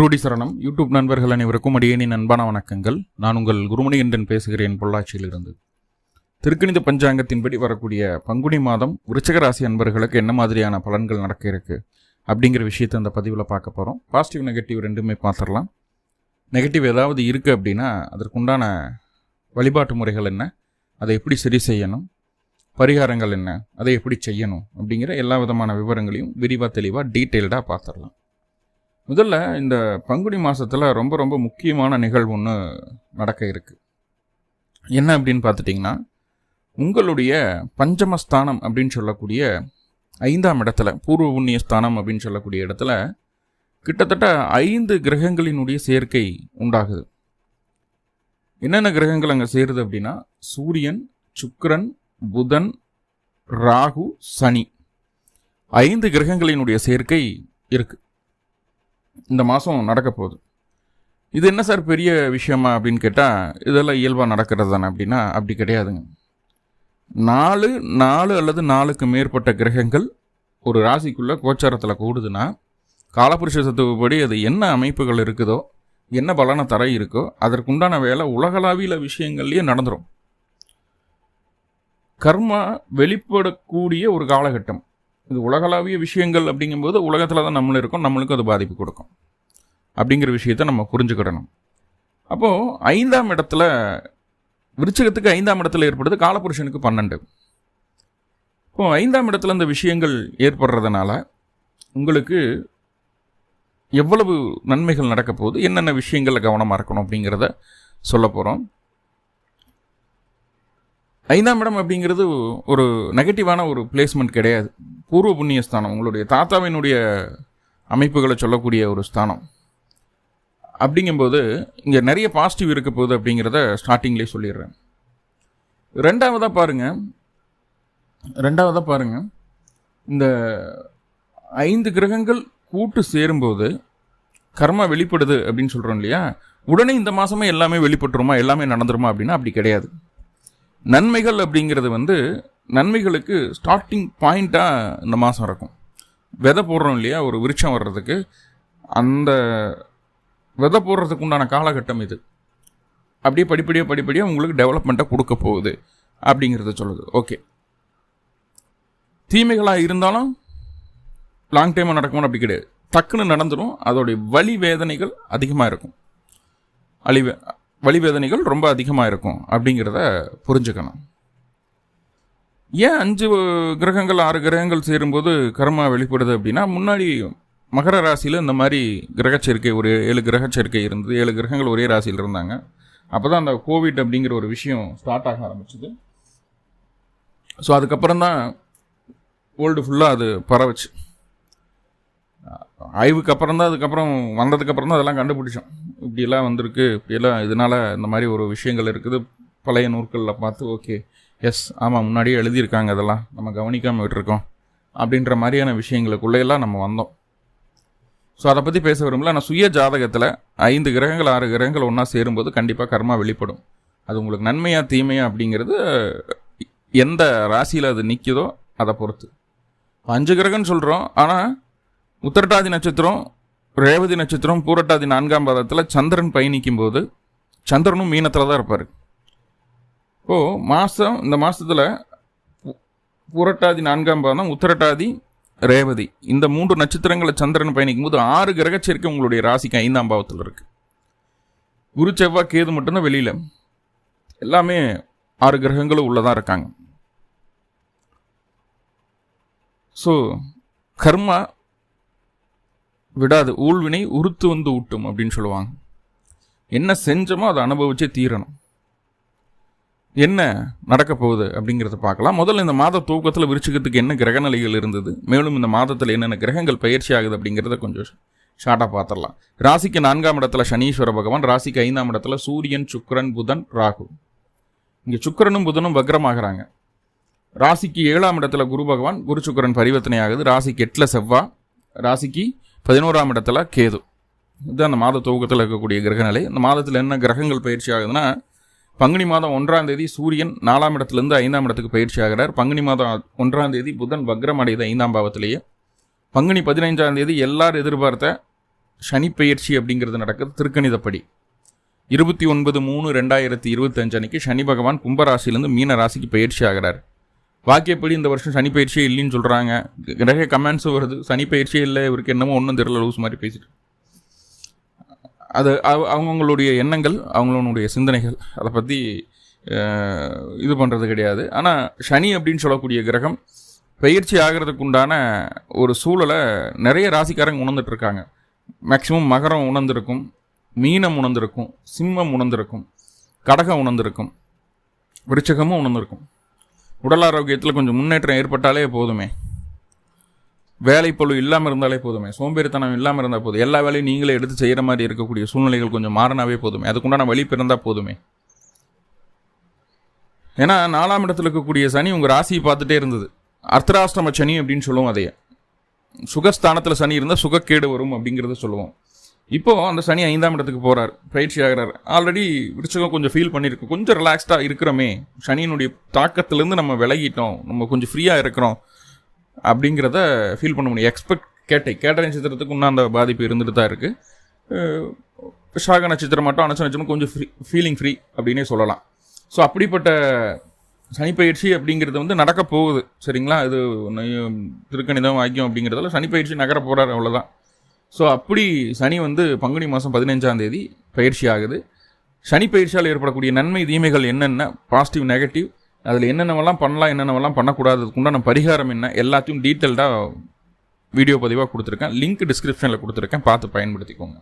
குருடி சரணம். யூடியூப் நண்பர்கள் அனைவருக்கும் அடியேனின் அன்பான வணக்கங்கள். நான் உங்கள் குருமணிகண்டன் பேசுகிறேன் பொள்ளாச்சியிலிருந்து. திருக்கணித பஞ்சாங்கத்தின்படி வரக்கூடிய பங்குனி மாதம் விருச்சக ராசி அன்பர்களுக்கு என்ன மாதிரியான பலன்கள் நடக்க இருக்கு அப்படிங்கிற விஷயத்தை அந்த பதிவில் பார்க்க போகிறோம் பாசிட்டிவ் நெகட்டிவ் ரெண்டுமே பார்த்துடலாம். நெகட்டிவ் ஏதாவது இருக்குது அப்படின்னா அதற்குண்டான வழிபாட்டு முறைகள் என்ன? அதை எப்படி சரி செய்யணும்? பரிகாரங்கள் என்ன? அதை எப்படி செய்யணும்? அப்படிங்கிற எல்லா விதமான விவரங்களையும் விரிவாக தெளிவாக டீட்டெயில்டாக பார்த்துடலாம். முதல்ல இந்த பங்குனி மாதத்தில் ரொம்ப ரொம்ப முக்கியமான நிகழ்வு ஒன்று நடக்க இருக்குது என்ன அப்படின்னு பார்த்துட்டிங்கன்னா உங்களுடைய பஞ்சமஸ்தானம் அப்படின்னு சொல்லக்கூடிய ஐந்தாம் இடத்துல பூர்வ புண்ணிய ஸ்தானம் அப்படின்னு சொல்லக்கூடிய இடத்துல கிட்டத்தட்ட ஐந்து கிரகங்களினுடைய சேர்க்கை உண்டாகுது. என்னென்ன கிரகங்கள் அங்கே சேருது அப்படின்னா சூரியன் சுக்ரன் புதன் ராகு சனி. ஐந்து கிரகங்களினுடைய சேர்க்கை இருக்குது இந்த மாதம் நடக்க போகுது. இது என்ன சார் பெரிய விஷயமா அப்படின்னு கேட்டால் இதெல்லாம் இயல்பாக நடக்கிறது தானே அப்படின்னா அப்படி கிடையாதுங்க. நாலு நாலு அல்லது நாலுக்கு மேற்பட்ட கிரகங்கள் ஒரு ராசிக்குள்ளே கோச்சாரத்தில் கூடுதுன்னா காலபுருஷ தத்துவப்படி அது என்ன அமைப்புகள் இருக்குதோ என்ன பலன தர இருக்கோ அதற்குண்டான வேலை உலகளாவிய விஷயங்கள்லேயே நடந்துடும் கர்மா வெளிப்படக்கூடிய ஒரு காலகட்டம். இது உலகளாவிய விஷயங்கள் அப்படிங்கும்போது உலகத்தில் தான் நம்மளும் இருக்கோம் நம்மளுக்கும் அது பாதிப்பு கொடுக்கும். அப்படிங்கிற விஷயத்தை நம்ம புரிஞ்சுக்கிடணும். அப்போது ஐந்தாம் இடத்துல விருச்சகத்துக்கு ஐந்தாம் இடத்துல ஏற்படுது காலபுருஷனுக்கு பன்னெண்டு. இப்போது ஐந்தாம் இடத்துல இந்த விஷயங்கள் ஏற்படுறதுனால உங்களுக்கு எவ்வளவு நன்மைகள் நடக்க போகுது என்னென்ன விஷயங்களில் கவனமாக இருக்கணும் அப்படிங்கிறத சொல்ல போகிறோம் ஐந்தாம் இடம் அப்படிங்கிறது ஒரு நெகட்டிவான ஒரு பிளேஸ்மெண்ட் கிடையாது. பூர்வ புண்ணிய ஸ்தானம் உங்களுடைய தாத்தாவினுடைய அமைப்புகளை சொல்லக்கூடிய ஒரு ஸ்தானம். அப்படிங்கும்போது இங்கே நிறைய பாசிட்டிவ் இருக்க போகுது அப்படிங்கிறத ஸ்டார்டிங்லேயே சொல்லிடுறேன். ரெண்டாவதாக பாருங்கள் ரெண்டாவதாக பாருங்கள் இந்த ஐந்து கிரகங்கள் கூட்டு சேரும்போது கர்மா வெளிப்படுது அப்படின்னு சொல்கிறோம் இல்லையா? உடனே இந்த மாதமே எல்லாமே வெளிப்பட்டுருமா? எல்லாமே நடந்துருமா அப்படின்னா அப்படி கிடையாது. நன்மைகள் அப்படிங்கிறது வந்து நன்மைகளுக்கு ஸ்டார்டிங் பாயிண்ட்டாக இந்த மாதம் இருக்கும் விதை போடுறோம் இல்லையா? ஒரு விருட்சம் வர்றதுக்கு. அந்த விதை போடுறதுக்கு உண்டான காலகட்டம் இது. அப்படியே படிப்படியாக படிப்படியாக உங்களுக்கு டெவலப்மெண்ட்டை கொடுக்க போகுது அப்படிங்கிறத சொல்லுது. ஓகே தீமைகளாக இருந்தாலும் லாங் டைமாக நடக்கும்னு அப்படி கிடையாது. டக்குன்னு நடந்துடும் அதோடைய வலி வேதனைகள் அதிகமாக இருக்கும். அழிவு வலி வேதனைகள் ரொம்ப அதிகமாக இருக்கும் அப்படிங்கிறத புரிஞ்சுக்கணும். ஏன் அஞ்சு கிரகங்கள் ஆறு கிரகங்கள் சேரும்போது கர்மா வெளிப்படுது அப்படின்னா முன்னாடி மகர ராசியில் இந்த மாதிரி கிரகச்சேர்க்கை ஒரு ஏழு கிரகச்சேர்க்கை இருந்தது. ஏழு கிரகங்கள் ஒரே ராசியில் இருந்தாங்க. அப்போ தான் அந்த கோவிட் அப்படிங்கிற ஒரு விஷயம் ஸ்டார்ட் ஆக ஆரம்பிச்சது. ஸோ அதுக்கப்புறம் தான் வேர்ல்டு ஃபுல்லாக அது பரவச்சு. ஆய்வுக்கு அப்புறம் தான் அதுக்கப்புறம் வந்ததுக்கப்புறம் தான் அதெல்லாம் கண்டுபிடிச்சோம். இப்படியெல்லாம் வந்திருக்கு இப்படியெல்லாம் இதனால் இந்த மாதிரி ஒரு விஷயங்கள் இருக்குது. பழைய நூற்களில் பார்த்து ஓகே எஸ் ஆமாம் முன்னாடியே எழுதியிருக்காங்க அதெல்லாம். நம்ம கவனிக்காமல் விட்டுருக்கோம். அப்படின்ற மாதிரியான விஷயங்களுக்குள்ளேயெல்லாம் நம்ம வந்தோம். ஸோ அதை பற்றி பேச விரும்பல. ஆனால் சுய ஜாதகத்தில் ஐந்து கிரகங்கள் ஆறு கிரகங்கள் ஒன்றா சேரும்போது கண்டிப்பாக கர்மா வெளிப்படும். அது உங்களுக்கு நன்மையாக தீமையா அப்படிங்கிறது எந்த ராசியில் அது நிற்குதோ அதை பொறுத்து. அஞ்சு கிரகம்னு சொல்கிறோம் ஆனால் உத்திரட்டாதி நட்சத்திரம் ரேவதி நட்சத்திரம் பூரட்டாதி நான்காம் பாதத்தில் சந்திரன் பயணிக்கும் போது சந்திரனும் மீனத்தில் தான் இருப்பார். இப்போது மாதம் இந்த மாதத்தில் பூரட்டாதி நான்காம் பாதம் உத்திரட்டாதி ரேவதி. இந்த மூன்று நட்சத்திரங்களை சந்திரன் பயணிக்கும் போது ஆறு கிரகச்சேர்க்கை உங்களுடைய ராசிக்கு ஐந்தாம் பாவத்தில் இருக்கு. குரு செவ்வாய் கேது மட்டும்தான் வெளியில். எல்லாமே ஆறு கிரகங்களும் உள்ளதான் இருக்காங்க. ஸோ கர்மா விடாது. ஊழ்வினை உறுத்து வந்து ஊட்டும் அப்படின்னு சொல்லுவாங்க. என்ன செஞ்சோமோ அதை அனுபவிச்சே தீரணும். என்ன நடக்க போகுது அப்படிங்கிறத பார்க்கலாம். முதல்ல இந்த மாத தூக்கத்தில் விருச்சிக்கத்துக்கு என்ன கிரகநிலைகள் இருந்தது? மேலும் இந்த மாதத்தில் என்னென்ன கிரகங்கள் பயிற்சி ஆகுது அப்படிங்கிறத கொஞ்சம் ஷார்ட்டாக பார்த்துடலாம். ராசிக்கு நான்காம் இடத்துல சனீஸ்வர பகவான் ராசிக்கு ஐந்தாம் இடத்துல சூரியன் சுக்கரன் புதன் ராகு. இங்கே சுக்கரனும் புதனும் வக்ரமாகறாங்க. ராசிக்கு ஏழாம் இடத்துல குரு பகவான் குரு சுக்கரன் பரிவர்த்தனை ஆகுது. ராசிக்கு எட்டில் செவ்வா ராசிக்கு பதினோராம் இடத்துல கேது. இதுதான் அந்த மாத துவக்கத்தில் இருக்கக்கூடிய கிரகநிலை. இந்த மாதத்தில் என்ன கிரகங்கள் பயிற்சி ஆகுதுன்னா பங்குனி மாதம் ஒன்றாம் தேதி சூரியன் நாலாம் இடத்துலேருந்து ஐந்தாம் இடத்துக்கு பயிற்சி ஆகிறார். பங்குனி மாதம் ஒன்றாம் தேதி புதன் வக்ரம் அடையுது ஐந்தாம் பாவத்திலேயே. பங்குனி பதினைஞ்சாம் தேதி எல்லார் எதிர்பார்த்த சனி பயிற்சி அப்படிங்கிறது நடக்குது. திருக்கணிதப்படி இருபத்தி ஒன்பது மூணு ரெண்டாயிரத்தி இருபத்தஞ்சு அன்னைக்கு சனி பகவான் கும்பராசிலேருந்து மீன ராசிக்கு பயிற்சி ஆகிறார். வாக்கியப்படி இந்த வருஷம் சனி பயிற்சியே இல்லைன்னு சொல்கிறாங்க நிறைய கமெண்ட்ஸும் வருது. சனி பயிற்சியே இல்லை. இவருக்கு என்னமோ ஒன்றும் தெரியல. லூஸ் மாதிரி பேசிட்டு. அது அவங்கவுங்களுடைய எண்ணங்கள் அவங்களுடைய சிந்தனைகள் அதை பற்றி இது பண்ணுறது கிடையாது. ஆனால் சனி அப்படின்னு சொல்லக்கூடிய கிரகம் பயிற்சி ஆகிறதுக்கு உண்டான ஒரு சூழலை நிறைய ராசிக்காரங்க உணர்ந்துட்டு இருக்காங்க மேக்சிமம் மகரம் உணர்ந்திருக்கும் மீனம் உணர்ந்திருக்கும் சிம்மம் உணர்ந்திருக்கும் கடகம் உணர்ந்திருக்கும் விருச்சகமும் உணர்ந்திருக்கும். உடல் ஆரோக்கியத்தில் கொஞ்சம் முன்னேற்றம் ஏற்பட்டாலே போதுமே. வேலை இல்லாமல் இருந்தாலே போதுமே. சோம்பேறித்தனம் இல்லாமல் இருந்தால் போதும். எல்லா வேலையும் நீங்களே எடுத்து செய்கிற மாதிரி இருக்கக்கூடிய சூழ்நிலைகள் கொஞ்சம் மாறினாவே போதுமே. அதுக்குண்டான வழி பிறந்தால் போதுமே. ஏன்னா நாலாம் இடத்துல இருக்கக்கூடிய சனி உங்கள் ராசியை பார்த்துட்டே இருந்தது. அர்த்தராஷ்டிரம சனி அப்படின்னு சொல்லுவோம் அதையே. சுகஸ்தானத்தில் சனி இருந்தால் சுகக்கேடு வரும் அப்படிங்கிறத சொல்லுவோம். இப்போ அந்த சனி ஐந்தாம் இடத்துக்கு போகிறார் பயிற்சி ஆகிறார். ஆல்ரெடி விருச்சகம் கொஞ்சம் ஃபீல் பண்ணியிருக்கு கொஞ்சம் ரிலாக்ஸ்டாக இருக்கிறோமே. சனியினுடைய தாக்கத்திலேருந்து நம்ம விலகிட்டோம். நம்ம கொஞ்சம் ஃப்ரீயாக இருக்கிறோம். அப்படிங்கிறத ஃபீல் பண்ண முடியும். எக்ஸ்பெக்ட் கேட்டை கேட்ட நட்சத்திரத்துக்கு இன்னும் அந்த பாதிப்பு இருந்துட்டு தான் இருக்குது ஷாக நட்சத்திரம் மட்டும் அனச நட்சத்திரம் கொஞ்சம் ஃப்ரீ ஃபீலிங் ஃப்ரீ அப்படின்னே சொல்லலாம். ஸோ அப்படிப்பட்ட சனிப்பயிற்சி அப்படிங்கிறது வந்து நடக்க போகுது. சரிங்களா? இது திருக்கணிதம் வாக்கியம் அப்படிங்கிறதால சனிப்பயிற்சி நகர போகிறார் அவ்வளோதான் ஸோ அப்படி சனி வந்து பங்குனி மாதம் பதினஞ்சாம் தேதி பயிற்சி ஆகுது. சனி பயிற்சியால் ஏற்படக்கூடிய நன்மை தீமைகள் என்னென்ன? பாசிட்டிவ் நெகட்டிவ் அதில் என்னென்னவெல்லாம் பண்ணலாம் என்னென்னவெல்லாம் பண்ணக்கூடாதுக்குண்டான பரிகாரம் என்ன எல்லாத்தையும் டீட்டெயில்டாக வீடியோ பதிவாக கொடுத்துருக்கேன். லிங்க் டிஸ்கிரிப்ஷனில் கொடுத்துருக்கேன். பார்த்து பயன்படுத்திக்கோங்க.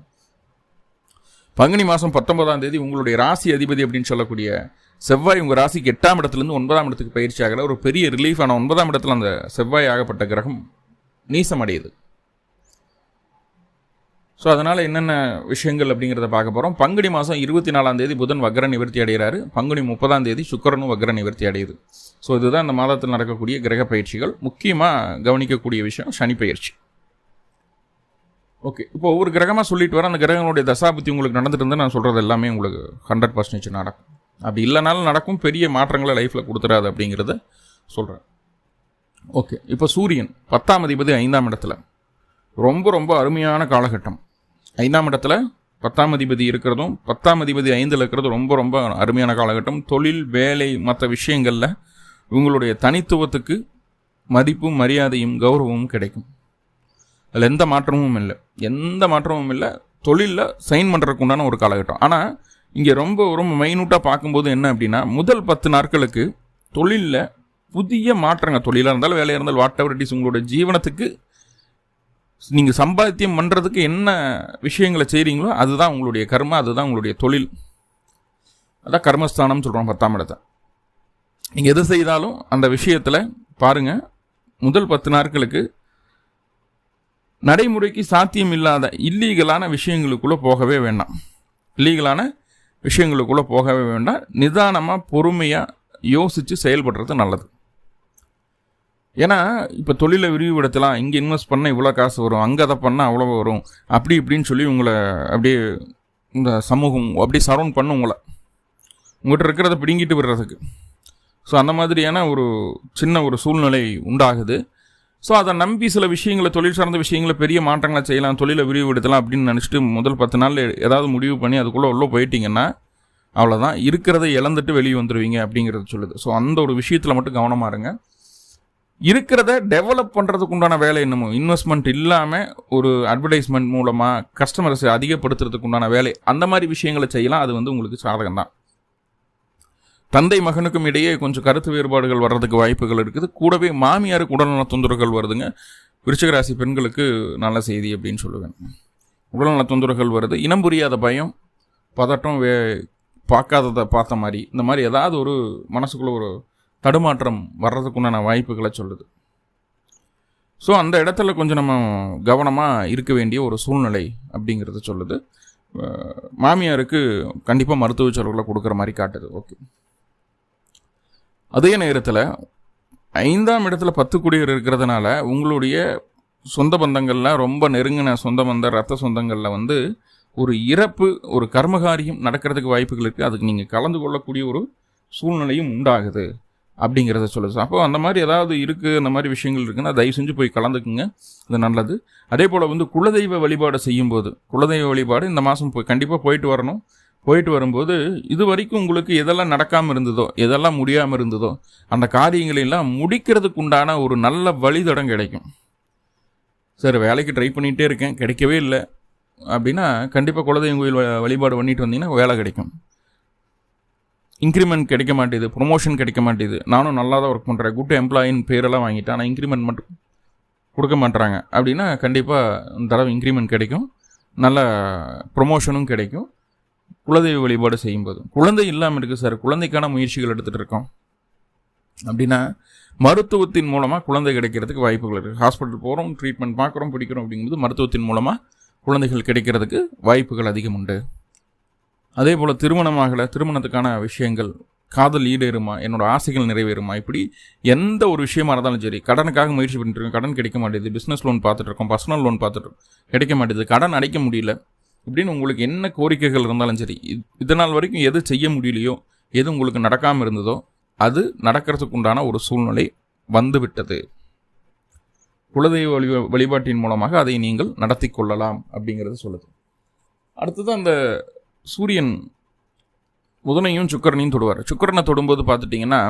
பங்குனி மாதம் பத்தொன்பதாம் தேதி உங்களுடைய ராசி அதிபதி அப்படின்னு சொல்லக்கூடிய செவ்வாய் உங்கள் ராசிக்கு எட்டாம் இடத்துலேருந்து ஒன்பதாம் இடத்துக்கு பயிற்சி ஆகிற ஒரு பெரிய ரிலீஃப் ஒன்பதாம் இடத்துல அந்த செவ்வாய் ஆகப்பட்ட கிரகம் நீசமடையுது. ஸோ அதனால் என்னென்ன விஷயங்கள் அப்படிங்கிறத பார்க்க போகிறோம் பங்குனி மாதம் இருபத்தி நாலாம் தேதி புதன் வக்ர நிவர்த்தி அடைகிறாரு. பங்குனி முப்பதாம் தேதி சுக்கரனும் வக்ர நிவர்த்தி அடையுது. ஸோ இதுதான் இந்த மாதத்தில் நடக்கக்கூடிய கிரக பயிற்சிகள். முக்கியமாக கவனிக்கக்கூடிய விஷயம் சனி பயிற்சி. ஓகே இப்போ ஒவ்வொரு கிரகமாக சொல்லிட்டு வர அந்த கிரகங்களுடைய தசாபுத்தி உங்களுக்கு நடந்துட்டு இருந்தால் நான் சொல்கிறது எல்லாமே உங்களுக்கு ஹண்ட்ரட் பர்சன்டேஜ் நடக்கும். அப்படி இல்லைனாலும் நடக்கும். பெரிய மாற்றங்களை லைஃப்பில் கொடுத்துறாது அப்படிங்கிறத சொல்கிறேன் ஓகே இப்போ சூரியன் பத்தாம் அதிபதி ஐந்தாம் இடத்துல. ரொம்ப ரொம்ப அருமையான காலகட்டம். ஐந்தாம் இடத்துல பத்தாம் அதிபதி இருக்கிறதும் பத்தாம் அதிபதி ஐந்தில் இருக்கிறதும் ரொம்ப ரொம்ப அருமையான காலகட்டம். தொழில் வேலை மற்ற விஷயங்களில் உங்களுடைய தனித்துவத்துக்கு மதிப்பும் மரியாதையும் கௌரவமும் கிடைக்கும். அதில் எந்த மாற்றமும் இல்லை. எந்த மாற்றமும் இல்லை. தொழிலில் சைன் பண்ணுறதுக்கு உண்டான ஒரு காலகட்டம். ஆனால் இங்கே ரொம்ப ரொம்ப மைனூட்டாக பார்க்கும்போது என்ன அப்படின்னா முதல் பத்து நாட்களுக்கு தொழிலில் புதிய மாற்றங்கள் தொழிலாக இருந்தாலும் வேலையாக இருந்தாலும் வாட் எவர் இட் இஸ் உங்களோட ஜீவனத்துக்கு நீங்கள் சம்பாத்தியம் பண்ணுறதுக்கு என்ன விஷயங்களை செய்கிறீங்களோ அதுதான் உங்களுடைய கர்ம அதுதான் உங்களுடைய தொழில். அதான் கர்மஸ்தானம்னு சொல்கிறோம் பத்தாம் இடத்தை. நீங்கள் எது செய்தாலும் அந்த விஷயத்தில் பாருங்கள் முதல் பத்து நாட்களுக்கு நடைமுறைக்கு சாத்தியம் இல்லாத இல்லீகலான விஷயங்களுக்குள்ளே போகவே வேண்டாம். இல்லீகலான விஷயங்களுக்குள்ளே போகவே வேண்டாம். நிதானமாக பொறுமையாக யோசித்து செயல்படுறது நல்லது. ஏன்னா இப்போ தொழிலை விரிவுபடுத்தலாம் இங்கே இன்வெஸ்ட் பண்ணால் இவ்வளோ காசு வரும் அங்கே அதை பண்ணால் அவ்வளோ வரும் அப்படி இப்படின்னு சொல்லி உங்களை அப்படியே இந்த சமூகம் அப்படியே சரௌண்ட் பண்ணும் உங்களை. உங்கள்கிட்ட இருக்கிறத பிடுங்கிட்டு விடுறதுக்கு. ஸோ அந்த மாதிரியான ஒரு சின்ன ஒரு சூழ்நிலை உண்டாகுது. ஸோ அதை நம்பி சில விஷயங்களை தொழில் சார்ந்த விஷயங்களை பெரிய மாற்றங்களை செய்யலாம் தொழிலை விரிவுபடுத்தலாம் அப்படின்னு நினச்சிட்டு முதல் பத்து நாள் ஏதாவது முடிவு பண்ணி அதுக்குள்ளே உள்ளே போயிட்டீங்கன்னா அவ்வளோதான் இருக்கிறத இழந்துட்டு வெளியே வந்துடுவீங்க அப்படிங்கிறது சொல்லுது. ஸோ அந்த ஒரு விஷயத்தில் மட்டும் கவனமாக இருங்க. இருக்கிறத டெவலப் பண்ணுறதுக்கு உண்டான வேலை என்னமோ? இன்வெஸ்ட்மெண்ட் இல்லாமல் ஒரு அட்வர்டைஸ்மெண்ட் மூலமாக கஸ்டமர்ஸை அதிகப்படுத்துறதுக்கு உண்டான வேலை. அந்த மாதிரி விஷயங்களை செய்யலாம். அது வந்து உங்களுக்கு சாதகம் தான் தந்தை மகனுக்கும் இடையே கொஞ்சம் கருத்து வேறுபாடுகள் வர்றதுக்கு வாய்ப்புகள் இருக்குது. கூடவே மாமியாருக்கு உடல்நல தொந்தரவுகள் வருதுங்க. விருச்சகராசி பெண்களுக்கு நல்ல செய்தி அப்படின்னு சொல்லுவேன். உடல்நல தொந்தரவுகள் வருது. இனம் புரியாத பயம் பதட்டம் வே பார்க்காததை பார்த்த மாதிரி. இந்த மாதிரி ஏதாவது ஒரு மனசுக்குள்ளே ஒரு தடுமாற்றம் வர்றதுக்குண்டான வாய்ப்புகளை சொல்லுது. ஸோ அந்த இடத்துல கொஞ்சம் நம்ம கவனமாக இருக்க வேண்டிய ஒரு சூழ்நிலை அப்படிங்கிறத சொல்லுது. மாமியாருக்கு கண்டிப்பாக மருத்துவ செலவுகளை கொடுக்குற மாதிரி காட்டுது. ஓகே அதே நேரத்தில் ஐந்தாம் இடத்துல பத்து குடியர் இருக்கிறதுனால உங்களுடைய சொந்த பந்தங்களில் ரொம்ப நெருங்கின சொந்த பந்த ரத்த சொந்தங்களில் வந்து ஒரு இறப்பு ஒரு கர்மகாரியம் நடக்கிறதுக்கு வாய்ப்புகள் இருக்குது அதுக்கு நீங்கள் கலந்து கொள்ளக்கூடிய ஒரு சூழ்நிலையும் உண்டாகுது. அப்படிங்கிறத சொல்லுது. அப்போ அந்த மாதிரி ஏதாவது இருக்குது அந்த மாதிரி விஷயங்கள் இருக்குன்னா தயவு செஞ்சு போய் கலந்துக்குங்க. அது நல்லது. அதே போல் வந்து குலதெய்வ வழிபாடு செய்யும்போது குலதெய்வ வழிபாடு இந்த மாதம் போய் கண்டிப்பாக போயிட்டு வரணும். போயிட்டு வரும்போது இது வரைக்கும் உங்களுக்கு எதெல்லாம் நடக்காமல் இருந்ததோ எதெல்லாம் முடியாமல் இருந்ததோ அந்த காரியங்களெல்லாம் முடிக்கிறதுக்கு உண்டான ஒரு நல்ல வழித்தடம் கிடைக்கும். சார் வேலைக்கு ட்ரை பண்ணிகிட்டே இருக்கேன் கிடைக்கவே இல்லை. அப்படின்னா கண்டிப்பாக குலதெய்வம் கோயில் வ- வழிபாடு பண்ணிட்டு வந்தீங்கன்னா வேலை கிடைக்கும். இன்க்ரிமெண்ட் கிடைக்க மாட்டேது ப்ரொமோஷன் கிடைக்க மாட்டேது நானும் நல்லா தான் ஒர்க் பண்ணுறேன் குட் எம்ப்ளாயின்னு பேரெல்லாம் வாங்கிட்டேன். ஆனால் இன்க்ரிமெண்ட் மட்டும் கொடுக்க மாட்றாங்க. அப்படின்னா கண்டிப்பாக இந்த தடவை இன்க்ரிமெண்ட் கிடைக்கும். நல்ல ப்ரொமோஷனும் கிடைக்கும். குலதெய்வ வழிபாடு செய்யும்போது குழந்தை இல்லாமல் இருக்குது சார் குழந்தைக்கான முயற்சிகள் எடுத்துகிட்டு இருக்கோம். அப்படின்னா மருத்துவத்தின் மூலமாக குழந்தை கிடைக்கிறதுக்கு வாய்ப்புகள் இருக்குது ஹாஸ்பிட்டல் போகிறோம் ட்ரீட்மெண்ட் பார்க்குறோம் பிடிக்கிறோம் அப்படிங்கும்போது மருத்துவத்தின் மூலமாக குழந்தைகள் கிடைக்கிறதுக்கு வாய்ப்புகள் அதிகம் உண்டு. அதே போல் திருமணமாகலை திருமணத்துக்கான விஷயங்கள் காதல் ஈடேறுமா என்னோட ஆசைகள் நிறைவேறுமா இப்படி எந்த ஒரு விஷயமா இருந்தாலும் சரி கடனுக்காக முயற்சி பண்ணிட்டு இருக்கோம் கடன் கிடைக்க மாட்டேது பிஸ்னஸ் லோன் பார்த்துட்டு இருக்கோம் பர்சனல் லோன் பார்த்துட்டு கிடைக்க மாட்டேது கடன் அடைக்க முடியல இப்படின்னு உங்களுக்கு என்ன கோரிக்கைகள் இருந்தாலும் சரி இதனால் வரைக்கும் எது செய்ய முடியலையோ எது உங்களுக்கு நடக்காமல் இருந்ததோ அது நடக்கிறதுக்கு உண்டான ஒரு சூழ்நிலை வந்துவிட்டது. குலதெய்வ வழி வழிபாட்டின் மூலமாக அதை நீங்கள் நடத்தி கொள்ளலாம் அப்படிங்கிறது சொல்லுது. அடுத்தது அந்த சூரியன் புதனையும் சுக்கரனையும் தொடுவார். சுக்கரனை தொடும்போது பார்த்துட்டிங்கன்னா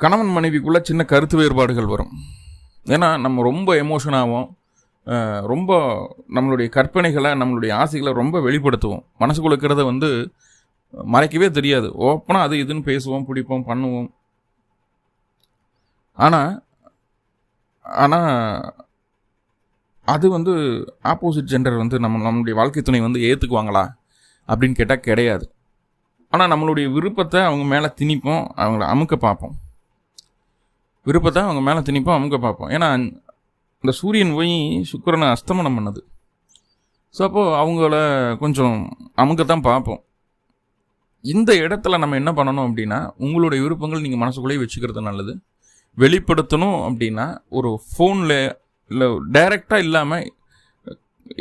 கணவன் மனைவிக்குள்ளே சின்ன கருத்து வேறுபாடுகள் வரும். ஏன்னா நம்ம ரொம்ப எமோஷனாகவும் ரொம்ப நம்மளுடைய கற்பனைகளை நம்மளுடைய ஆசைகளை ரொம்ப வெளிப்படுத்துவோம். மனசுக்குள்ள இருக்கிறத வந்து மறைக்கவே தெரியாது. ஓப்பனாக அது இதுன்னு பேசுவோம் பிடிப்போம் பண்ணுவோம். ஆனால் ஆனால் அது வந்து ஆப்போசிட் ஜெண்டர் வந்து நம்ம நம்மளுடைய வாழ்க்கை துணை வந்து ஏற்றுக்குவாங்களா அப்படின்னு கேட்டால் கிடையாது. ஆனால் நம்மளுடைய விருப்பத்தை அவங்க மேலே திணிப்போம் அவங்கள அமுக்க பார்ப்போம். விருப்பத்தை அவங்க மேலே திணிப்போம் அமுக்க பார்ப்போம். ஏன்னா இந்த சூரியன் போய் சுக்கிரனை அஸ்தமனம் பண்ணுது. ஸோ அப்போது அவங்கள கொஞ்சம் அமுக்கத்தான் பார்ப்போம். இந்த இடத்துல நம்ம என்ன பண்ணணும் அப்படின்னா உங்களுடைய விருப்பங்கள் நீங்கள் மனசுக்குள்ளேயே வச்சுக்கிறது நல்லது. வெளிப்படுத்தணும் அப்படின்னா ஒரு ஃபோனில் இல்லை டைரெக்டாக இல்லாமல்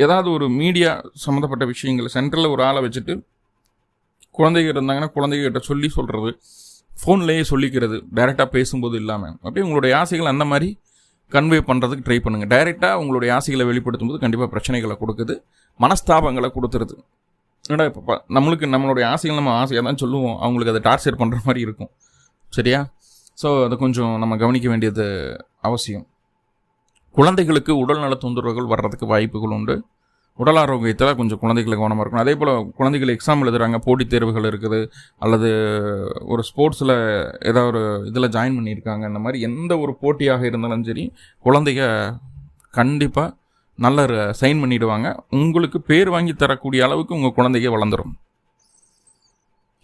ஏதாவது ஒரு மீடியா சம்மந்தப்பட்ட விஷயங்களை சென்டரில் ஒரு ஆளை வச்சுட்டு குழந்தைங்க இருந்தாங்கன்னா குழந்தைகிட்ட சொல்லி சொல்கிறது ஃபோன்லேயே சொல்லிக்கிறது டைரெக்டாக பேசும்போது இல்லாமல் அப்படியே உங்களுடைய ஆசைகள் அந்த மாதிரி கன்வே பண்ணுறதுக்கு ட்ரை பண்ணுங்கள் டைரெக்டாக உங்களுடைய ஆசைகளை வெளிப்படுத்தும் போது கண்டிப்பாக பிரச்சனைகளை கொடுக்குது மனஸ்தாபங்களை கொடுத்துருது. ஏன்னா இப்போ நம்மளுக்கு நம்மளுடைய ஆசைகள் நம்ம ஆசையாக தான் சொல்லுவோம். அவங்களுக்கு அதை டார்ச்சர் பண்ணுற மாதிரி இருக்கும். சரியா? ஸோ அதை கொஞ்சம் நம்ம கவனிக்க வேண்டியது அவசியம். குழந்தைகளுக்கு உடல்நல தொந்தரவுகள் வர்றதுக்கு வாய்ப்புகள் உண்டு. உடல் ஆரோக்கியத்தில் கொஞ்சம் குழந்தைகளுக்கு கவனமாக இருக்கணும். அதே போல் குழந்தைகள் எக்ஸாம் எழுதுகிறாங்க போட்டித் தேர்வுகள் இருக்குது அல்லது ஒரு ஸ்போர்ட்ஸில் ஏதாவது ஒரு இதில் ஜாயின் பண்ணியிருக்காங்க இந்த மாதிரி எந்த ஒரு போட்டியாக இருந்தாலும் சரி குழந்தைங்க கண்டிப்பாக நல்ல சைன் பண்ணிடுவாங்க. உங்களுக்கு பேர் வாங்கி தரக்கூடிய அளவுக்கு உங்கள் குழந்தைங்க வளர்ந்துடும்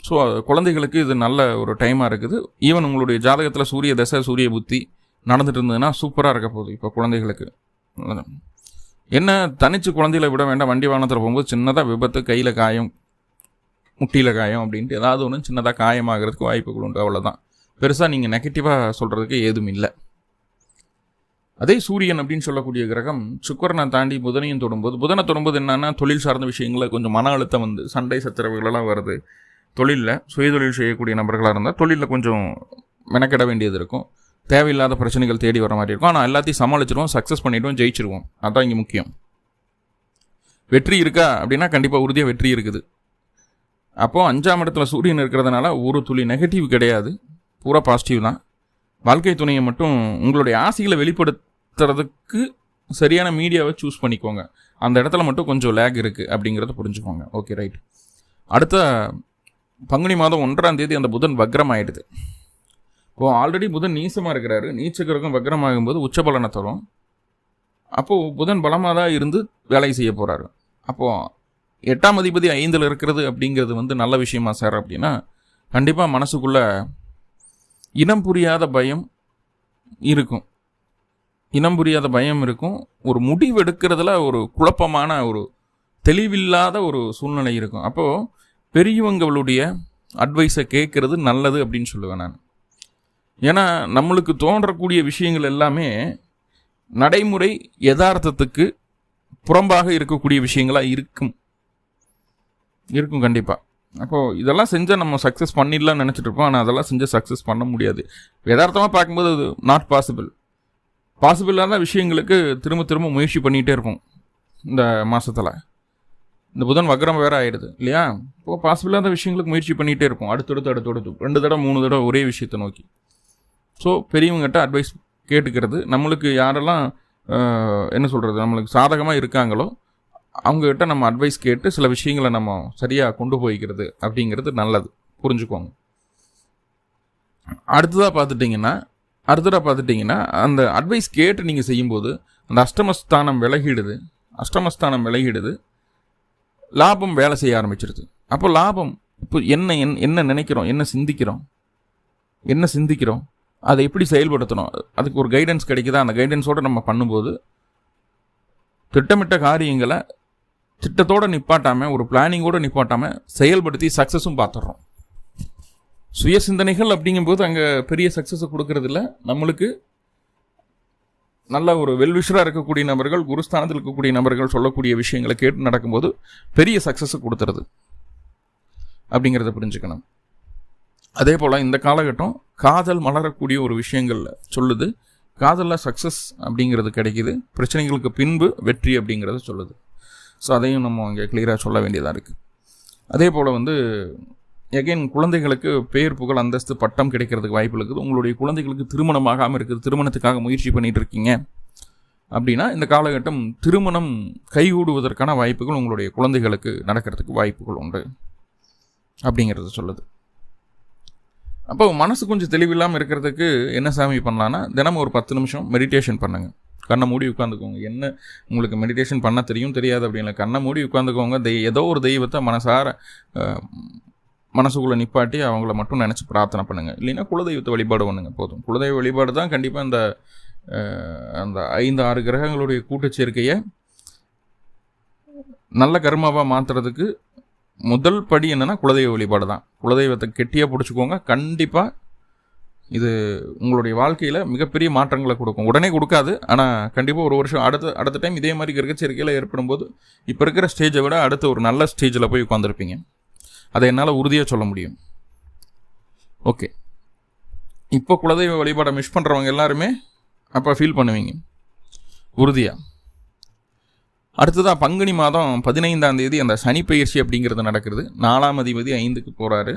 ஸோ குழந்தைகளுக்கு இது நல்ல ஒரு டைமாக இருக்குது. ஈவன் உங்களுடைய ஜாதகத்தில் சூரிய தசை சூரிய புத்தி நடந்துட்டு இருந்ததுன்னா சூப்பராக இருக்க போகுது இப்போ குழந்தைகளுக்கு. என்ன தனிச்சு குழந்தைகளை விட வேண்டாம் வண்டி வாகனத்தில் போகும்போது சின்னதாக விபத்து கையில் காயம் முட்டியில் காயம் அப்படின்ட்டு ஏதாவது ஒன்று சின்னதாக காயமாகிறதுக்கு வாய்ப்புகள் உண்டு அவ்வளோதான் பெருசாக நீங்கள் நெகட்டிவாக சொல்கிறதுக்கு ஏதும் இல்லை. அதே சூரியன் அப்படின்னு சொல்லக்கூடிய கிரகம் சுக்கரனை தாண்டி புதனையும் தொடும்போது புதனை தொடும்போது என்னன்னா தொழில் சார்ந்த விஷயங்களில் கொஞ்சம் மன அழுத்தம் வந்து சண்டை சச்சரவுகளெல்லாம் வருது. தொழிலில் சுயதொழில் செய்யக்கூடிய நபர்களாக இருந்தால் தொழிலில் கொஞ்சம் மெனக்கெட வேண்டியது இருக்கும். தேவையில்லாத பிரச்சனைகள் தேடி வர மாதிரி இருக்கும். ஆனால் எல்லாத்தையும் சமாளிச்சிருவோம் சக்ஸஸ் பண்ணிவிடுவோம் ஜெயிச்சிருவோம். அதுதான் இங்கே முக்கியம். வெற்றி இருக்கா அப்படின்னா கண்டிப்பாக உறுதியாக வெற்றி இருக்குது. அப்போது அஞ்சாம் இடத்துல சூரியன் இருக்கிறதுனால ஒரு துளி நெகட்டிவ் கிடையாது. பூரா பாசிட்டிவ் தான். வாழ்க்கை துணையை மட்டும் உங்களுடைய ஆசைகளை வெளிப்படுத்துறதுக்கு சரியான மீடியாவை சூஸ் பண்ணிக்கோங்க. அந்த இடத்துல மட்டும் கொஞ்சம் லேக் இருக்குது அப்படிங்கிறத புரிஞ்சுக்கோங்க. ஓகே ரைட் அடுத்த பங்குனி மாதம் ஒன்றாம் தேதி அந்த புதன் வக்ரம் ஆயிடுது. இப்போது ஆல்ரெடி புதன் நீசமாக இருக்கிறாரு. நீச்ச கிரகம் வக்ரமாகும்போது உச்ச பலனை தரும். அப்போது புதன் பலமாக தான் இருந்து வேலை செய்ய போகிறாரு அப்போது எட்டாம் அதிபதி ஐந்தில் இருக்கிறது அப்படிங்கிறது வந்து நல்ல விஷயமா சார் அப்படின்னா கண்டிப்பாக மனசுக்குள்ளே இனம் புரியாத பயம் இருக்கும். இனம் புரியாத பயம் இருக்கும். ஒரு முடிவு எடுக்கிறதுல ஒரு குழப்பமான ஒரு தெளிவில்லாத ஒரு சூழ்நிலை இருக்கும். அப்போது பெரியவங்களுடைய அட்வைஸை கேட்குறது நல்லது அப்படின்னு சொல்லுவேன் நான். ஏன்னா நம்மளுக்கு தோன்றக்கூடிய விஷயங்கள் எல்லாமே நடைமுறை யதார்த்தத்துக்கு புறம்பாக இருக்கக்கூடிய விஷயங்களாக இருக்கும். இருக்கும் கண்டிப்பாக அப்போது இதெல்லாம் செஞ்சால் நம்ம சக்ஸஸ் பண்ணிடலாம்னு நினச்சிட்டு இருப்போம். ஆனால் அதெல்லாம் செஞ்சால் சக்ஸஸ் பண்ண முடியாது. யதார்த்தமாக பார்க்கும்போது அது நாட் பாசிபிள் பாசிபிளான விஷயங்களுக்கு திரும்ப திரும்ப முயற்சி பண்ணிகிட்டே இருப்போம். இந்த மாதத்தில் இந்த புதன் வக்ரம் வேறு ஆயிடுது இல்லையா? இப்போ பாசிபிளான விஷயங்களுக்கு முயற்சி பண்ணிகிட்டே இருப்போம். அடுத்தடுத்து அடுத்தடுத்து. ரெண்டு தடவை மூணு தடவை ஒரே விஷயத்தை நோக்கி. ஸோ பெரியவங்ககிட்ட அட்வைஸ் கேட்டுக்கிறது. நம்மளுக்கு யாரெல்லாம் என்ன சொல்கிறது நம்மளுக்கு சாதகமாக இருக்காங்களோ அவங்கக்கிட்ட நம்ம அட்வைஸ் கேட்டு சில விஷயங்களை நம்ம சரியாக கொண்டு போய்க்கிறது அப்படிங்கிறது நல்லது. புரிஞ்சுக்கோங்க. அடுத்ததாக பார்த்துட்டிங்கன்னா அடுத்ததாக பார்த்துட்டிங்கன்னா அந்த அட்வைஸ் கேட்டு நீங்கள் செய்யும்போது அந்த அஷ்டமஸ்தானம் விலகிடுது. அஷ்டமஸ்தானம் விலகிடுது. லாபம் வேலை செய்ய ஆரம்பிச்சிருது. அப்போ லாபம் இப்போ என்ன என்- என்ன நினைக்கிறோம் என்ன சிந்திக்கிறோம்? என்ன சிந்திக்கிறோம்? அதை எப்படி செயல்படுத்தணும்? அதுக்கு ஒரு கைடன்ஸ் கிடைக்குதா? அந்த கைடன்ஸோடு நம்ம பண்ணும்போது திட்டமிட்ட காரியங்களை திட்டத்தோடு நிப்பாட்டாமல் ஒரு பிளானிங்கோடு நிப்பாட்டாமல் செயல்படுத்தி சக்ஸஸும் பார்த்துடுறோம். சுய சிந்தனைகள் அப்படிங்கும்போது அங்கே பெரிய சக்ஸஸை கொடுக்கறதில்ல. நம்மளுக்கு நல்ல ஒரு வெல்விஷராக இருக்கக்கூடிய நபர்கள் குருஸ்தானத்தில் இருக்கக்கூடிய நபர்கள் சொல்லக்கூடிய விஷயங்களை கேட்டு நடக்கும்போது பெரிய சக்ஸஸை கொடுத்துருது அப்படிங்கிறத புரிஞ்சுக்கணும். அதே போல் இந்த காலகட்டம் காதல் மலரக்கூடிய ஒரு விஷயங்களில் சொல்லுது. காதலில் சக்ஸஸ் அப்படிங்கிறது கிடைக்கிது. பிரச்சனைகளுக்கு பின்பு வெற்றி அப்படிங்கிறத சொல்லுது. ஸோ அதையும் நம்ம இங்கே கிளியராக சொல்ல வேண்டியதாக இருக்குது அதே போல் வந்து எகைன் குழந்தைகளுக்கு பேர் புகழ் அந்தஸ்து பட்டம் கிடைக்கிறதுக்கு வாய்ப்பு இருக்குது. உங்களுடைய குழந்தைகளுக்கு திருமணம் ஆகாமல் இருக்குது. திருமணத்துக்காக முயற்சி பண்ணிகிட்டு இருக்கீங்க. அப்படின்னா இந்த காலகட்டம் திருமணம் கைகூடுவதற்கான வாய்ப்புகள் உங்களுடைய குழந்தைகளுக்கு நடக்கிறதுக்கு வாய்ப்புகள் உண்டு. அப்படிங்கிறத சொல்லுது. அப்போ மனசு கொஞ்சம் தெளிவில்லாமல் இருக்கிறதுக்கு என்ன சாமி பண்ணலான்னா தினமும் ஒரு பத்து நிமிஷம் மெடிடேஷன் பண்ணுங்க. கண்ணை மூடி உட்காந்துக்கோங்க என்ன உங்களுக்கு மெடிடேஷன் பண்ண தெரியும் தெரியாது அப்படின்னா கண்ணை மூடி உட்காந்துக்கோங்க தெய் ஏதோ ஒரு தெய்வத்தை மனசார மனசுக்குள்ளே நிப்பாட்டி அவங்கள மட்டும் நினச்சி பிரார்த்தனை பண்ணுங்கள் இல்லைன்னா குலதெய்வத்தை வழிபாடு பண்ணுங்கள் போதும். குலதெய்வ வழிபாடு தான் கண்டிப்பாக இந்த அந்த ஐந்து ஆறு கிரகங்களுடைய கூட்டுச்சேர்க்கையை நல்ல கர்மாவாக மாற்றுறதுக்கு முதல் படி என்னென்னா குலதெய்வ வழிபாடு தான். குலதெய்வத்தை கெட்டியாக பிடிச்சிக்கோங்க. கண்டிப்பாக இது உங்களுடைய வாழ்க்கையில் மிகப்பெரிய மாற்றங்களை கொடுக்கும். உடனே கொடுக்காது. ஆனால் கண்டிப்பாக ஒரு வருஷம் அடுத்த அடுத்த டைம் இதே மாதிரி கிரகச்சரிக்கையில் ஏற்படும் போது இப்போ இருக்கிற ஸ்டேஜை விட அடுத்த ஒரு நல்ல ஸ்டேஜில் போய் உட்காந்துருப்பீங்க அதை என்னால் உறுதியாக சொல்ல முடியும். ஓகே இப்போ குலதெய்வ வழிபாடை மிஸ் பண்ணுறவங்க எல்லாருமே அப்போ ஃபீல் பண்ணுவீங்க. உறுதியாக அடுத்ததாக பங்குனி மாதம் பதினைந்தாம் தேதி அந்த சனி பயிற்சி அப்படிங்கிறது நடக்குது நாலாம் அதிபதி ஐந்துக்கு போகிறாரு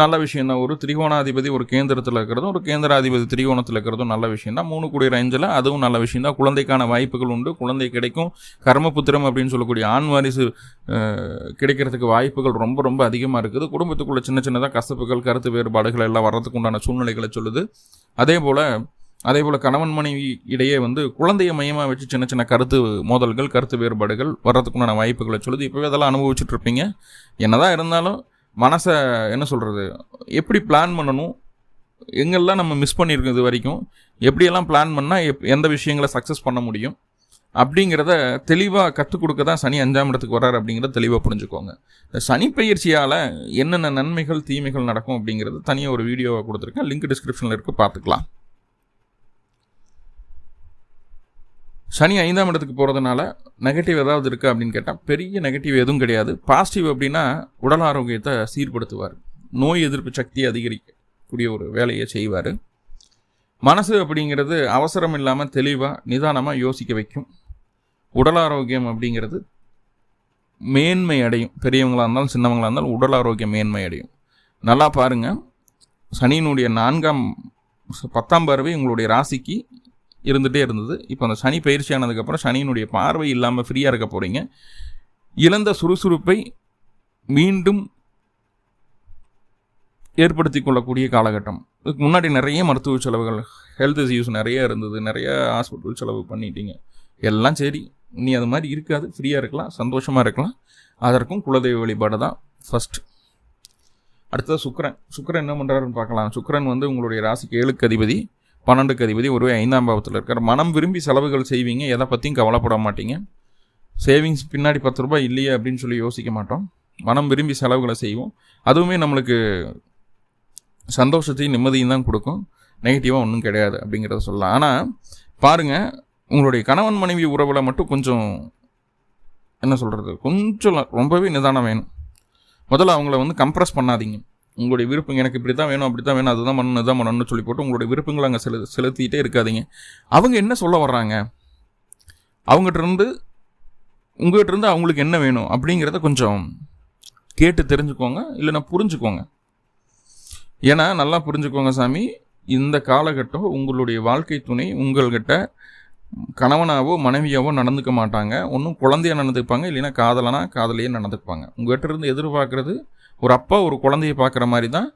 நல்ல விஷயம் தான். ஒரு திரிகோணாதிபதி ஒரு கேந்திரத்தில் இருக்கிறதும் ஒரு கேந்திராதிபதி திரிகோணத்தில் இருக்கிறதும் நல்ல விஷயம் தான். மூணு கோடி ரேஞ்சில் அதுவும் நல்ல விஷயம் தான். குழந்தைக்கான வாய்ப்புகள் உண்டு. குழந்தை கிடைக்கும். கர்மபுத்திரம் அப்படின்னு சொல்லக்கூடிய ஆண் வாரிசு கிடைக்கிறதுக்கு வாய்ப்புகள் ரொம்ப ரொம்ப அதிகமாக இருக்குது. குடும்பத்துக்குள்ளே சின்ன சின்னதாக கசப்புகள் கருத்து வேறுபாடுகள் எல்லாம் வர்றதுக்கு உண்டான சூழ்நிலைகளை சொல்லுது. அதே போல் அதே போல் கணவன் மனைவி இடையே வந்து குழந்தைய மையமாக வச்சு சின்ன சின்ன கருத்து மோதல்கள் கருத்து வேறுபாடுகள் வர்றதுக்குண்டான வாய்ப்புகளை சொல்லுது. இப்போவே அதெல்லாம் அனுபவிச்சுட்டு இருப்பீங்க. என்னதான் இருந்தாலும் மனசை என்ன சொல்கிறது எப்படி பிளான் பண்ணணும்? எங்கெல்லாம் நம்ம மிஸ் பண்ணியிருக்கோம் இது வரைக்கும்? எப்படியெல்லாம் பிளான் பண்ணால் எப் எந்த விஷயங்களை சக்ஸஸ் பண்ண முடியும்? அப்படிங்கிறத தெளிவாக கற்றுக் கொடுக்க தான் சனி அஞ்சாம் இடத்துக்கு வர்றாரு அப்படிங்கிறத தெளிவாக புரிஞ்சுக்கோங்க. இந்த சனி பயிற்சியால் என்னென்ன நன்மைகள் தீமைகள் நடக்கும் அப்படிங்கிறது தனியாக ஒரு வீடியோவை கொடுத்துருக்கேன். லிங்க் டிஸ்கிரிப்ஷனில் இருக்குது பார்த்துக்கலாம். சனி ஐந்தாம் இடத்துக்கு போகிறதுனால நெகட்டிவ் ஏதாவது இருக்கா அப்படின்னு கேட்டால் பெரிய நெகட்டிவ் எதுவும் கிடையாது. பாசிட்டிவ் அப்படின்னா உடல் ஆரோக்கியத்தை சீர்படுத்துவார். நோய் எதிர்ப்பு சக்தியை அதிகரிக்கக்கூடிய ஒரு வேலையை செய்வார். மனசு அப்படிங்கிறது அவசரம் இல்லாமல் தெளிவாக நிதானமாக யோசிக்க வைக்கும். உடல் ஆரோக்கியம் அப்படிங்கிறது மேன்மை அடையும். பெரியவங்களாக இருந்தாலும் சின்னவங்களாக இருந்தாலும் உடல் ஆரோக்கியம் மேன்மை அடையும். நல்லா பாருங்கள் சனியினுடைய நான்காம் பத்தாம் பார்வை உங்களுடைய ராசிக்கு இருந்துகிட்டே இருந்தது. இப்போ அந்த சனி பயிற்சி ஆனதுக்கப்புறம் சனியினுடைய பார்வை இல்லாமல் ஃப்ரீயாக இருக்க போகிறீங்க இழந்த சுறுசுறுப்பை மீண்டும் ஏற்படுத்தி கொள்ளக்கூடிய காலகட்டம். இதுக்கு முன்னாடி நிறைய மருத்துவ செலவுகள் ஹெல்த் இஷ்யூஸ் நிறைய இருந்தது. நிறைய ஹாஸ்பிட்டல் செலவு பண்ணிட்டீங்க. எல்லாம் சரி. நீ அது மாதிரி இருக்காது. ஃப்ரீயாக இருக்கலாம். சந்தோஷமாக இருக்கலாம். அதற்கும் குலதெய்வ வழிபாடு தான் ஃபஸ்ட் அடுத்தது சுக்கரன். சுக்கரன் என்ன பண்ணுறாருன்னு பார்க்கலாம். சுக்கரன் வந்து உங்களுடைய ராசிக்கு ஏழுக்கு அதிபதி. பன்னெண்டுக்கு அதிபதி ஒருவே ஐந்தாம் பாவத்தில் இருக்கார். மனம் விரும்பி செலவுகள் செய்வீங்க எதை பற்றியும் கவலைப்பட மாட்டீங்க. சேவிங்ஸ் பின்னாடி பத்து ரூபாய் இல்லையே அப்படின்னு சொல்லி யோசிக்க மாட்டோம். மனம் விரும்பி செலவுகளை செய்வோம். அதுவுமே நம்மளுக்கு சந்தோஷத்தையும் நிம்மதியும் தான் கொடுக்கும். நெகட்டிவாக ஒன்றும் கிடையாது அப்படிங்கிறத சொல்லலாம். ஆனால் பாருங்கள் உங்களுடைய கணவன் மனைவி உறவில் மட்டும் கொஞ்சம் என்ன சொல்கிறது கொஞ்சம் ரொம்பவே நிதானம் வேணும். முதல்ல அவங்கள வந்து கம்ப்ரஸ் பண்ணாதீங்க. உங்களுடைய விருப்பம் எனக்கு இப்படி தான் வேணும் அப்படி தான் வேணும் அதுதான் பண்ணணும் இதுதான் பண்ணணும்னு சொல்லி போட்டு உங்களுடைய விருப்பங்களை அங்கே செலு செலுத்திட்டே இருக்காதீங்க. அவங்க என்ன சொல்ல வர்றாங்க? அவங்ககிட்ட இருந்து உங்கள்கிட்ட இருந்து அவங்களுக்கு என்ன வேணும் அப்படிங்கிறத கொஞ்சம் கேட்டு தெரிஞ்சுக்கோங்க இல்லைன்னா புரிஞ்சுக்கோங்க. ஏன்னா நல்லா புரிஞ்சுக்கோங்க சாமி இந்த காலகட்டம் உங்களுடைய வாழ்க்கை துணை உங்கள்கிட்ட கணவனாவோ மனைவியாவோ நடந்துக்க மாட்டாங்க. ஒன்றும் குழந்தையாக நடந்துப்பாங்க இல்லைன்னா காதலனா காதலையே நடந்துப்பாங்க. உங்கள்கிட்ட இருந்து எதிர்பார்க்குறது ஒரு அப்பா ஒரு குழந்தைய பார்க்குற மாதிரி தான்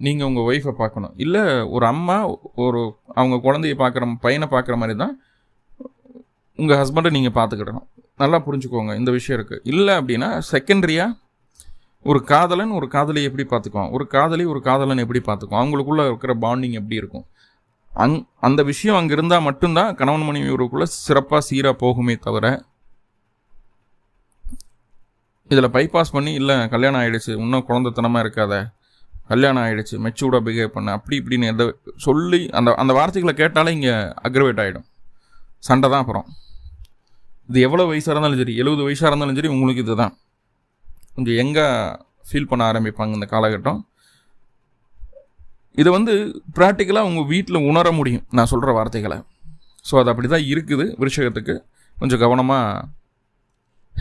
நீங்கள் உங்கள் ஒய்ஃபை பார்க்கணும். இல்லை ஒரு அம்மா ஒரு அவங்க குழந்தைய பார்க்குற பையனை பார்க்குற மாதிரி தான் உங்கள் ஹஸ்பண்டை நீங்கள் பார்த்துக்கிடணும். நல்லா புரிஞ்சுக்கோங்க இந்த விஷயம் இருக்குது இல்லை அப்படின்னா செகண்டரியாக ஒரு காதலன் ஒரு காதலை எப்படி பார்த்துக்குவான்? ஒரு காதலி ஒரு காதலன் எப்படி பார்த்துக்குவான்? அவங்களுக்குள்ளே இருக்கிற பாண்டிங் எப்படி இருக்கும்? அங் அந்த விஷயம் அங்கே இருந்தால் மட்டும்தான் கணவன் மனைவி உறவுக்குள்ளே சிறப்பாக சீராக போகுமே தவிர இதில் பைபாஸ் பண்ணி இல்லை கல்யாணம் ஆகிடுச்சு இன்னும் குழந்தைத்தனமாக இருக்காத. கல்யாணம் ஆகிடுச்சு மெச்சூர்டாக பிஹேவ் பண்ண. அப்படி இப்படின்னு எந்த சொல்லி அந்த அந்த வார்த்தைகளை கேட்டாலே இங்கே அக்ரவேட் ஆகிடும் சண்டை தான் அப்புறம். இது எவ்வளோ வயசாக இருந்தாலும் சரி எழுபது வயசாக இருந்தாலும் சரி உங்களுக்கு இது தான் கொஞ்சம் எங்கே ஃபீல் பண்ண ஆரம்பிப்பாங்க இந்த காலகட்டம்? இதை வந்து ப்ராக்டிக்கலாக உங்கள் வீட்டில் உணர முடியும் நான் சொல்கிற வார்த்தைகளை. ஸோ அது அப்படி தான் இருக்குது விருஷகத்துக்கு. கொஞ்சம் கவனமாக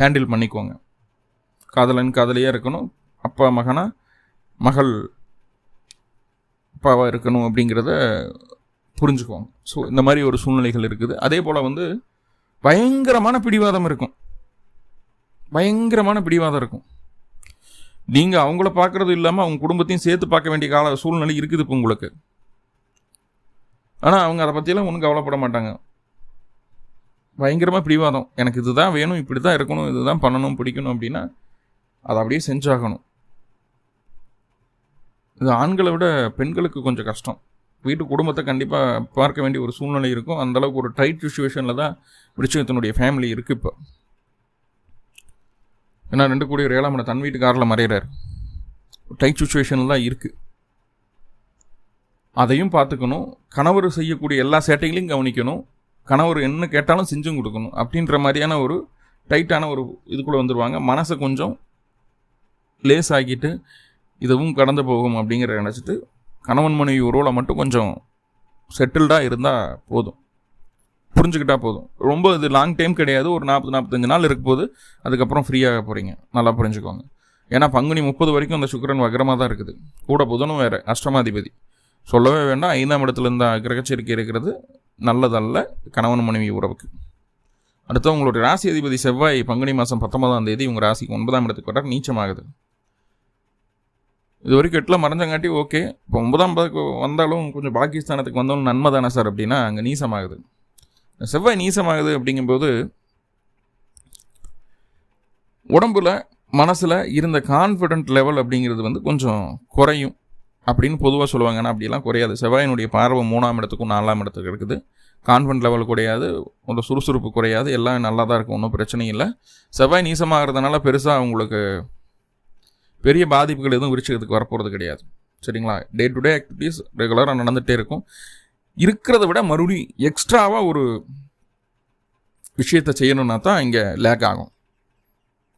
ஹேண்டில் பண்ணிக்கோங்க. காதலன் காதலியாக இருக்கணும் அப்பா மகனா மகள் அப்பாவாக இருக்கணும் அப்படிங்கிறத புரிஞ்சுக்குவாங்க. ஸோ இந்த மாதிரி ஒரு சூழ்நிலைகள் இருக்குது. அதே போல் வந்து பயங்கரமான பிடிவாதம் இருக்கும். பயங்கரமான பிடிவாதம் இருக்கும். நீங்கள் அவங்கள பார்க்குறது இல்லாமல் அவங்க குடும்பத்தையும் சேர்த்து பார்க்க வேண்டிய கால சூழ்நிலை இருக்குது இப்போ உங்களுக்கு. ஆனால் அவங்க அதை பற்றியெல்லாம் ஒன்றும் கவலைப்பட மாட்டாங்க. பயங்கரமாக பிடிவாதம். எனக்கு இதுதான் வேணும் இப்படி தான் இருக்கணும் இதுதான் பண்ணணும் பிடிக்கணும் அப்படின்னா அதை அப்படியே செஞ்சாகணும். இது ஆண்களை விட பெண்களுக்கு கொஞ்சம் கஷ்டம். வீட்டு குடும்பத்தை கண்டிப்பாக பார்க்க வேண்டிய ஒரு சூழ்நிலை இருக்கும். அந்தளவுக்கு ஒரு டைட் சுச்சுவேஷனில் தான் விருச்சகத்தினுடைய ஃபேமிலி இருக்குது இப்போ. ஏன்னா ரெண்டு கூடிய ஒரு ஏழாம் தன் வீட்டுக்காரில் மறையிறார். டைட் சுச்சுவேஷனில் தான் இருக்குது அதையும் பார்த்துக்கணும். கணவர் செய்யக்கூடிய எல்லா சேட்டைகளையும் கவனிக்கணும். கணவர் என்ன கேட்டாலும் செஞ்சும் கொடுக்கணும். அப்படின்ற மாதிரியான ஒரு டைட்டான ஒரு இதுக்குள்ளே வந்துடுவாங்க மனசை கொஞ்சம் லேஸ் ஆக்கிட்டு இதுவும் கடந்து போகும் அப்படிங்கிற நினச்சிட்டு கணவன் மனைவி உறவில் மட்டும் கொஞ்சம் செட்டில்டாக இருந்தால் போதும். புரிஞ்சுக்கிட்டா போதும். ரொம்ப இது லாங் டைம் கிடையாது. ஒரு நாற்பது நாற்பத்தஞ்சு நாள் இருக்கும் போது அதுக்கப்புறம் ஃப்ரீயாக போகிறீங்க நல்லா புரிஞ்சுக்கோங்க. ஏன்னா பங்குனி முப்பது வரைக்கும் அந்த சுக்கரன் வக்கரமாக தான் இருக்குது. கூட புதனும் வேறு அஷ்டமாதிபதி. சொல்லவே வேண்டாம். ஐந்தாம் இடத்துல இருந்த கிரகச்சரிக்கை இருக்கிறது நல்லதல்ல கணவன் மனைவி உறவுக்கு. அடுத்து உங்களுடைய ராசி அதிபதி செவ்வாய் பங்குனி மாதம் பத்தொன்பதாம் தேதி உங்கள் ராசிக்கு ஒன்பதாம் இடத்துக்கு வர நீச்சமாகுது. இது வரைக்கும் எட்டில் மறைஞ்சங்காட்டி ஓகே. இப்போ ஒன்பதாம் பதக்கு வந்தாலும் கொஞ்சம் பாகிஸ்தானத்துக்கு வந்தாலும் நன்மை தானே சார் அப்படின்னா அங்கே நீசமாகுது. செவ்வாய் நீசமாகுது அப்படிங்கும்போது உடம்புல மனசில் இருந்த கான்ஃபிடென்ட் லெவல் அப்படிங்கிறது வந்து கொஞ்சம் குறையும் அப்படின்னு பொதுவாக சொல்லுவாங்க. ஆனால் அப்படிலாம் குறையாது. செவ்வாயினுடைய பார்வை மூணாம் இடத்துக்கும் நாலாம் இடத்துக்கு இருக்குது. கான்ஃபிடென்ட் லெவல் குறையாது. ஒரு சுறுசுறுப்பு குறையாது. எல்லாம் நல்லா தான் இருக்கும். ஒன்றும் பிரச்சனையும் இல்லை. செவ்வாய் நீசமாகிறதுனால பெருசாக அவங்களுக்கு பெரிய பாதிப்புகள் எதுவும் விருச்சிகத்துக்கு வரப்போகிறது கிடையாது. சரிங்களா? டே டு டே ஆக்டிவிட்டீஸ் ரெகுலராக நடந்துகிட்டே இருக்கும். இருக்கிறத விட மறுபடியும் எக்ஸ்ட்ராவாக ஒரு விஷயத்தை செய்யணுன்னா தான் இங்கே லேக் ஆகும்.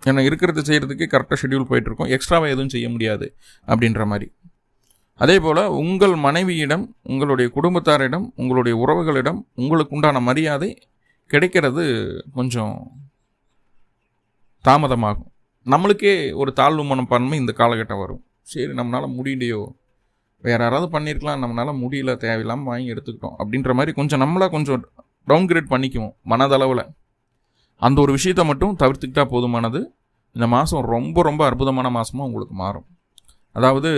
ஏன்னா இருக்கிறத செய்கிறதுக்கு கரெக்டாக ஷெட்யூல் போயிட்டுருக்கோம். எக்ஸ்ட்ராவாக எதுவும் செய்ய முடியாது அப்படின்ற மாதிரி. அதே போல் உங்கள் மனைவியிடம் உங்களுடைய குடும்பத்தாரிடம் உங்களுடைய உறவுகளிடம் உங்களுக்கு உண்டான மரியாதை கிடைக்கிறது கொஞ்சம் தாமதமாகும். நம்மளுக்கே ஒரு தாழ்வு மனப்பான்மை இந்த காலகட்டம் வரும். சரி நம்மளால் முடியலையோ? வேறு யாராவது பண்ணியிருக்கலாம் நம்மளால் முடியல தேவையில்லாமல் வாங்கி எடுத்துக்கிட்டோம். அப்படின்ற மாதிரி கொஞ்சம் நம்மளாக கொஞ்சம் டவுன் கிரேட் பண்ணிக்குவோம் மனதளவில். அந்த ஒரு விஷயத்த மட்டும் தவிர்த்துக்கிட்டா போதுமானது. இந்த மாதம் ரொம்ப ரொம்ப அற்புதமான மாதமாக உங்களுக்கு மாறும். அதாவது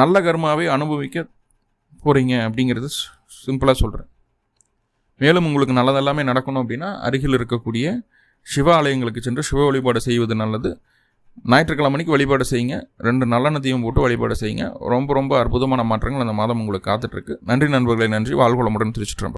நல்ல கர்மாவை அனுபவிக்க போகிறீங்க அப்படிங்கிறது சிம்பிளாக சொல்கிறேன் மேலும் உங்களுக்கு நல்லதெல்லாமே நடக்கணும் அப்படின்னா அருகில் இருக்கக்கூடிய சிவ ஆலயங்களுக்கு சென்று சிவ வழிபாடு செய்வது நல்லது. ஞாயிற்றுக்கிழமைக்கு வழிபாடு செய்யுங்க. ரெண்டு நல்லெண்ணத்தையும் போட்டு வழிபாடு செய்யுங்க. ரொம்ப ரொம்ப அற்புதமான மாற்றங்கள் அந்த மாதம் உங்களுக்கு காத்துட்ருக்கு நன்றி நண்பர்களை நன்றி. வாழ்வளமுடன் திருச்சிட்டு